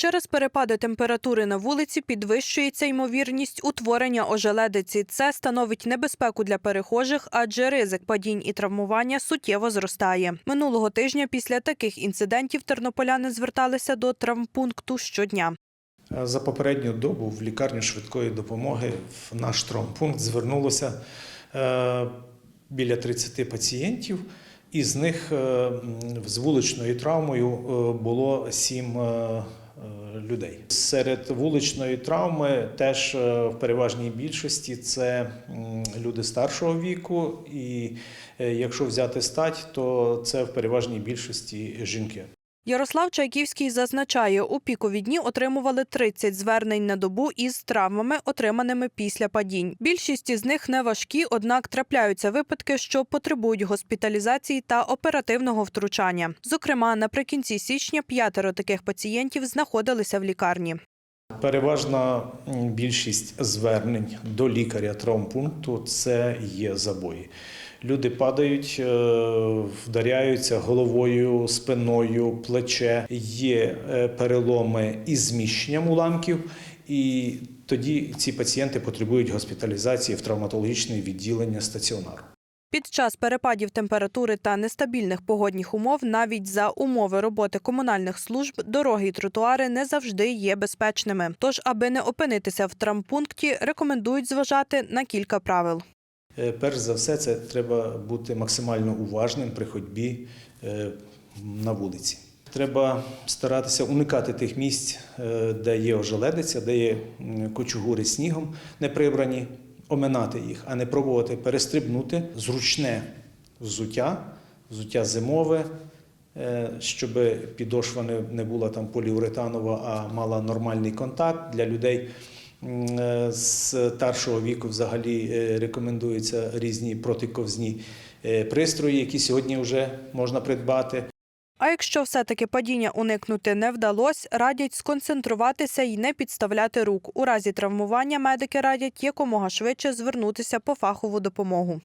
Через перепади температури на вулиці підвищується ймовірність утворення ожеледиці. Це становить небезпеку для перехожих, адже ризик падінь і травмування суттєво зростає. Минулого тижня після таких інцидентів тернополяни зверталися до травмпункту щодня. За попередню добу в лікарню швидкої допомоги в наш травмпункт звернулося е, біля 30 пацієнтів, із них е, з вуличною травмою е, було 7 людей. Серед вуличної травми теж е, в переважній більшості це люди старшого віку, і е, якщо взяти стать, то це в переважній більшості жінки. Ярослав Чайківський зазначає, у пікові дні отримували 30 звернень на добу із травмами, отриманими після падінь. Більшість із них не важкі, однак трапляються випадки, що потребують госпіталізації та оперативного втручання. Зокрема, наприкінці січня п'ятеро таких пацієнтів знаходилися в лікарні. Переважна більшість звернень до лікаря травмпункту це є забої. Люди падають, е, вдаряються головою, спиною, плече. Є е, переломи із зміщенням уламків, і тоді ці пацієнти потребують госпіталізації в травматологічне відділення стаціонару. Під час перепадів температури та нестабільних погодних умов, навіть за умови роботи комунальних служб, дороги і тротуари не завжди є безпечними. Тож, аби не опинитися в травмпункті, рекомендують зважати на кілька правил. Е, Перш за все, це треба бути максимально уважним при ходьбі е, на вулиці. Треба старатися уникати тих місць, е, де є ожеледиця, де є м, кучугури снігом не прибрані, оминати їх, а не пробувати перестрибнути зручне взуття, взуття зимове, щоб підошва не була там поліуретанова, а мала нормальний контакт для людей. Е, З старшого віку взагалі е, рекомендуються різні протиковзні е, пристрої, які сьогодні вже можна придбати. А якщо все-таки падіння уникнути не вдалося, радять сконцентруватися і не підставляти рук. У разі травмування медики радять якомога швидше звернутися по фахову допомогу.